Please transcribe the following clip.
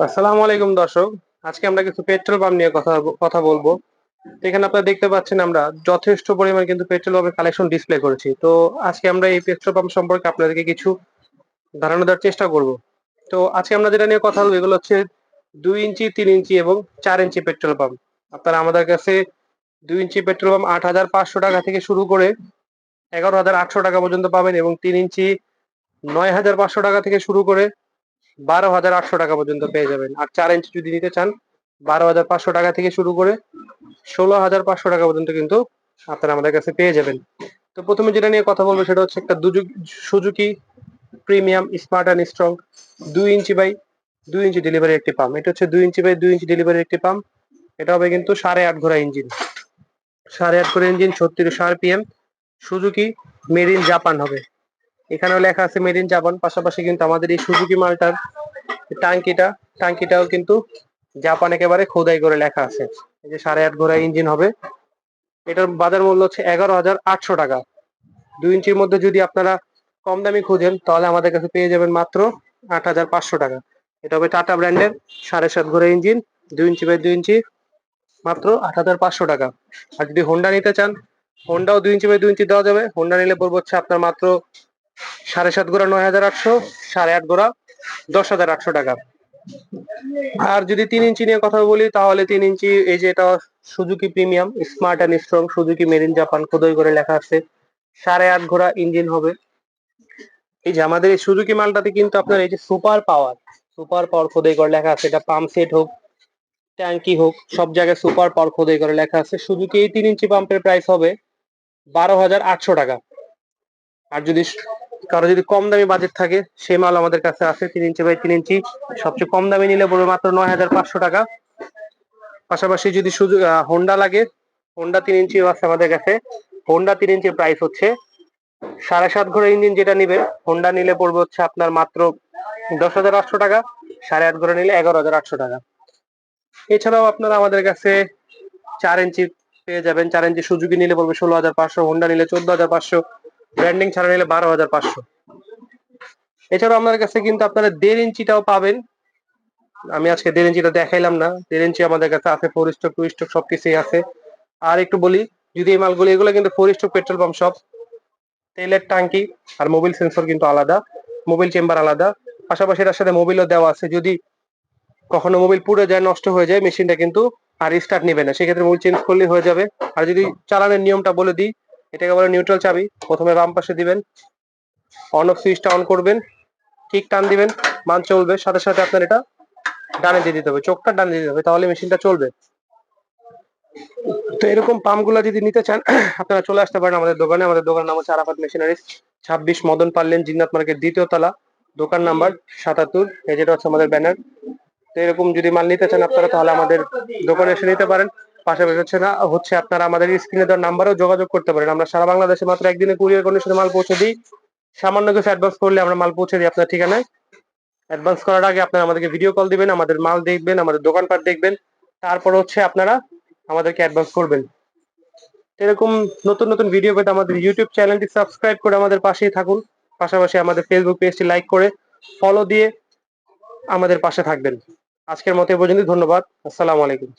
আসসালামু আলাইকুম দর্শক। আজকে আমরা কিছু পেট্রোল পাম্প নিয়ে কথা কথা বলব। এখানে আপনারা দেখতে পাচ্ছেন আমরা যথেষ্ট পরিমাণ কিন্তু পেট্রোল পাম্পের কালেকশন ডিসপ্লে করেছি। তো আজকে আমরা এই পেট্রোল পাম্প সম্পর্কে আপনাদেরকে কিছু ধারণা দেওয়ার চেষ্টা করব। তো আজকে আমরা যেটা নিয়ে কথা বলব, এগুলো হচ্ছে দুই ইঞ্চি, তিন ইঞ্চি এবং চার ইঞ্চি পেট্রোল পাম্প আপনারা আমাদের কাছে দুই ইঞ্চি পেট্রোল পাম্প আট হাজার পাঁচশো টাকা থেকে শুরু করে এগারো হাজার আটশো টাকা পর্যন্ত পাবেন এবং তিন ইঞ্চি নয় হাজার পাঁচশো টাকা থেকে শুরু করে বারো হাজার আটশো টাকা পর্যন্ত পেয়ে যাবেন। আর চার ইঞ্চি যদি নিতে চান, বারো হাজার পাঁচশো টাকা থেকে শুরু করে ষোলো হাজার পাঁচশো টাকা পর্যন্ত কিন্তু আপনারা আমাদের কাছে পেয়ে যাবেন। তো প্রথমে যেটা নিয়ে কথা বলব সেটা হচ্ছে একটা Suzuki premium smart and strong দুই ইঞ্চি বাই দুই ইঞ্চি ডেলিভারি একটি পাম্প এটা হচ্ছে দুই ইঞ্চি বাই দুই ইঞ্চি ডেলিভারি একটি পাম্প এটা হবে কিন্তু সাড়ে আট ঘোড়া ইঞ্জিন সাড়ে আট ঘোড়া ইঞ্জিন ছত্রিশ RPM Suzuki made in Japan হবে। এখানেও লেখা আছে মেড ইন জাপান পাশাপাশি কিন্তু আমাদের এই সুজুকি মালটার টাঙ্কিটা, টাঙ্কিটাও কিন্তু জাপান একেবারে খোদাই করে লেখা আছে। এই যে সাড়ে আট ঘোড়া ইঞ্জিন হবে। এটার বাজার মূল্য হচ্ছে এগারো হাজার আটশো টাকা। দুই ইঞ্চির মধ্যে যদি আপনারা কম দামি খুঁজেন, তাহলে আমাদের কাছে পেয়ে যাবেন মাত্র আট হাজার পাঁচশো টাকা। এটা হবে টাটা ব্র্যান্ডের সাড়ে সাত ঘোড়া ইঞ্জিন দুই ইঞ্চি বাই দুই ইঞ্চি, মাত্র আট হাজার পাঁচশো টাকা। আর যদি হোন্ডা নিতে চান হোন্ডাও দুই ইঞ্চি বাই দুই ইঞ্চি দেওয়া যাবে। হোন্ডা নিলে পড়ব হচ্ছে আপনার মাত্র সাড়ে সাত গোড়া নয় হাজার আটশো, সাড়ে আট গোড়া দশ হাজার আটশো টাকা। আর যদি তিন ইঞ্চি নিয়ে কথা বলি, তাহলে তিন ইঞ্চি, এই যে এটা Suzuki premium, smart and strong Suzuki made in Japan, খোদই করে লেখা আছে, সাড়ে আট ঘোড়া ইঞ্জিন হবে। এই যে আমাদের এই সুজুকি মালটাতে কিন্তু আপনার এই যে সুপার পাওয়ার সুপার পাওয়ার খোদাই করে লেখা আছে, এটা পাম্প সেট হোক, ট্যাঙ্কি হোক, সব জায়গায় সুপার পাওয়ার খোদাই করে লেখা আছে। সুজুকি এই তিন ইঞ্চি পাম্পের প্রাইস হবে বারো হাজার আটশো টাকা। আর যদি কারও যদি কম দামি বাজেট থাকে সে মাল আমাদের কাছে আছে, তিন ইঞ্চি বাই তিন ইঞ্চি। সবচেয়ে কম দামি নিলে পড়বে মাত্র নয় হাজার পাঁচশো টাকা। পাশাপাশি যদি শুধু হোন্ডা লাগে হোন্ডা তিন ইঞ্চি আছে আমাদের কাছে। হোন্ডা তিন ইঞ্চির প্রাইস হচ্ছে। সাড়ে সাত ঘোড়া ইঞ্জিন যেটা নিবে হোন্ডা নিলে পড়বে হচ্ছে আপনার মাত্র দশ হাজার আটশো টাকা। সাড়ে আট ঘোড়া নিলে এগারো হাজার আটশো টাকা। এছাড়াও আপনারা আমাদের কাছে চার ইঞ্চি পেয়ে যাবেন। চার ইঞ্চি সুযোগী নিলে পড়বে ষোলো হাজার পাঁচশো হোন্ডা নিলে চোদ্দ হাজার পাঁচশো। ব্র্যান্ডিং ছাড়া নিলে বারো হাজার পাঁচশো। এছাড়াও আপনার কাছে কিন্তু আপনারা দেড় ইঞ্চিটাও পাবেন। আমি আজকে দেড় ইঞ্চিটা দেখাইলাম না। দেড় ইঞ্চি আমাদের কাছে আছে ফোর স্টক টু স্টক সবকিছুই আছে। আর একটু বলি, যদি এই মালগুলো, এগুলো কিন্তু ফোর স্টক পেট্রোল পাম্প সব তেলের ট্যাঙ্কি আর মোবিল সেন্সর কিন্তু আলাদা। মোবিল চেম্বার আলাদা। পাশাপাশি এটার সাথে মোবিলও দেওয়া আছে। যদি কখনো মোবিল পুড়ে যায়, নষ্ট হয়ে যায় মেশিনটা কিন্তু আর স্টার্ট নেবে না। সেক্ষেত্রে মোবিল চেঞ্জ করলে হয়ে যাবে। আর যদি চালানোর নিয়মটা বলে দিই এটাকে বলে নিউট্রাল চাবি। প্রথমে বাম পাশে দিবেন। অন অফ সুইচটা অন করবেন। ঠিক টান দিবেন। মান চলবে। সাথে সাথে আপনার এটা ডানে দিয়ে দিতে হবে। চোখটা ডানে দিতে হবে। তাহলে মেশিনটা চলবে। তো এরকম পাম্পগুলো যদি নিতে চান, আপনারা চলে আসতে পারেন আমাদের দোকানে। আমাদের দোকানের নাম হচ্ছে আরাফাত মেশিনারিজ। ছাব্বিশ মদন পারলেন, জিন্নাত মার্কেট, দ্বিতীয় তলা। দোকান নাম্বার সাতাত্তর। এই যেটা হচ্ছে আমাদের ব্যানার। তো এরকম যদি মাল নিতে চান আপনারা, তাহলে আমাদের দোকানে এসে নিতে পারেন। পাশাপাশি হচ্ছে না, হচ্ছে আপনারা আমাদের স্ক্রিনে দেওয়ার নাম্বারেও যোগাযোগ করতে পারেন। আমরা সারা বাংলাদেশে মাত্র একদিনে কুরিয়ার কন্ডিশনে মাল পৌঁছে দিই। সামান্য কিছু অ্যাডভান্স করলে আমরা মাল পৌঁছে দিই আপনার ঠিকানায়। অ্যাডভান্স করার আগে আপনারা আমাদেরকে ভিডিও কল দিবেন, আমাদের মাল দেখবেন, আমাদের দোকানপাট দেখবেন। তারপর হচ্ছে আপনারা আমাদেরকে অ্যাডভান্স করবেন। এরকম নতুন নতুন ভিডিও পেতে আমাদের ইউটিউব চ্যানেলটি সাবস্ক্রাইব করে আমাদের পাশেই থাকুন। পাশাপাশি আমাদের ফেসবুক পেজটি লাইক করে ফলো দিয়ে আমাদের পাশে থাকবেন। আজকের মতো এ পর্যন্ত ধন্যবাদ। আসসালামু আলাইকুম।